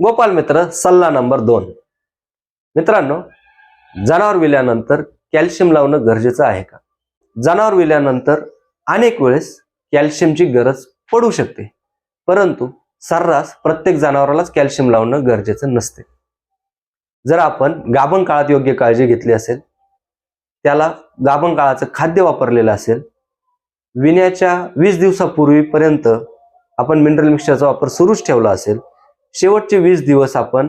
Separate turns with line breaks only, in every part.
गोपाल मित्र सल्ला नंबर दोन. मित्रांनो जनावर विल्यानंतर कॅल्शियम लावणं गरजेचं आहे का? जनावर विल्यानंतर अनेक वेळेस कॅल्शियमची गरज पडू शकते. परंतु सर्रास प्रत्येक जनावरालाच कॅल्शियम लावणं गरजेचं नसते. जर आपण गाभण काळात योग्य काळजी घेतली असेल त्याला गाभण काळाचं खाद्य वापरलेलं असेल विण्याच्या वीस दिवसापूर्वीपर्यंत आपण मिनरल मिक्सरचा वापर सुरूच ठेवला असेल शेवटचे वीस दिवस आपण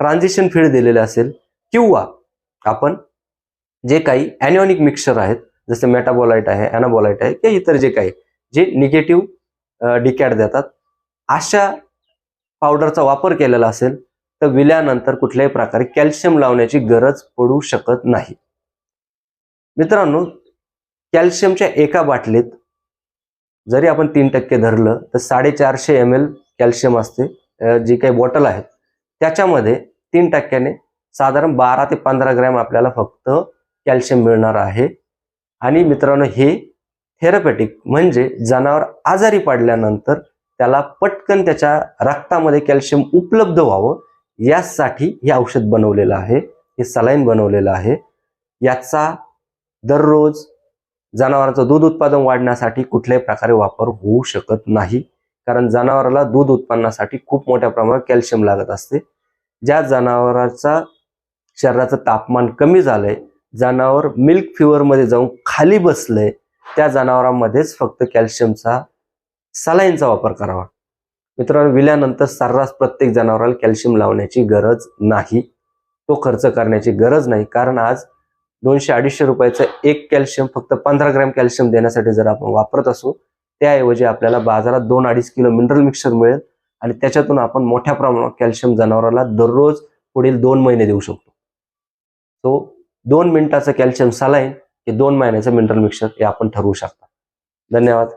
ट्रान्झिशन फीड दिलेले असेल किंवा आपण जे काही अॅनिओनिक मिक्सचर आहेत जसे मेटाबोलाइट आहे अॅनाबोलाइट आहे किंवा इतर जे काही जे निगेटिव्ह डिकॅट देतात अशा पावडरचा वापर केलेला असेल तर विल्यानंतर कुठल्याही प्रकारे कॅल्शियम लावण्याची गरज पडू शकत नाही. मित्रांनो कॅल्शियमच्या एका बाटलीत जरी आपण तीन टक्के धरलं तर साडेचारशे एम एल कॅल्शियम असते. जी काही बॉटल आहेत त्याच्यामध्ये तीन टक्क्याने साधारण बारा ते पंधरा ग्रॅम आपल्याला फक्त कॅल्शियम मिळणार आहे. आणि मित्रांनो हे थेरपॅटिक म्हणजे जनावर आजारी पडल्यानंतर त्याला पटकन त्याच्या रक्तामध्ये कॅल्शियम उपलब्ध व्हावं यासाठी हे औषध बनवलेलं आहे हे सलाईन बनवलेलं आहे. याचा दररोज जनावरांचं दूध उत्पादन वाढण्यासाठी कुठल्याही प्रकारे वापर होऊ शकत नाही. कारण जनावराला दूध उत्पन्नासाठी खूप मोठ्या प्रमाणात कॅल्शियम लागत असते. ज्या जनावराचा शरीराचं तापमान कमी झालंय जनावर मिल्क फिवरमध्ये जाऊन खाली बसलंय त्या जनावरांमध्येच फक्त कॅल्शियमचा सलाईनचा वापर करावा. मित्रांनो विल्यानंतर सर्रास प्रत्येक जनावराला कॅल्शियम लावण्याची गरज नाही. तो खर्च करण्याची गरज नाही. कारण आज दोनशे अडीचशे रुपयाचं एक कॅल्शियम फक्त पंधरा ग्रॅम कॅल्शियम देण्यासाठी जर आपण वापरत असू त्याऐवजी आपल्याला बाजारात दोन अडीच किलो मिनरल मिक्सर मिळेल आणि त्याच्यातून आपण मोठ्या प्रमाणात कॅल्शियम जनावराला दररोज पुढील दोन महिने देऊ शकतो. तो दोन मिनिटाचं कॅल्शियम सलाईन हे दोन महिन्याचं मिनरल मिक्सर हे आपण ठरवू शकता. धन्यवाद.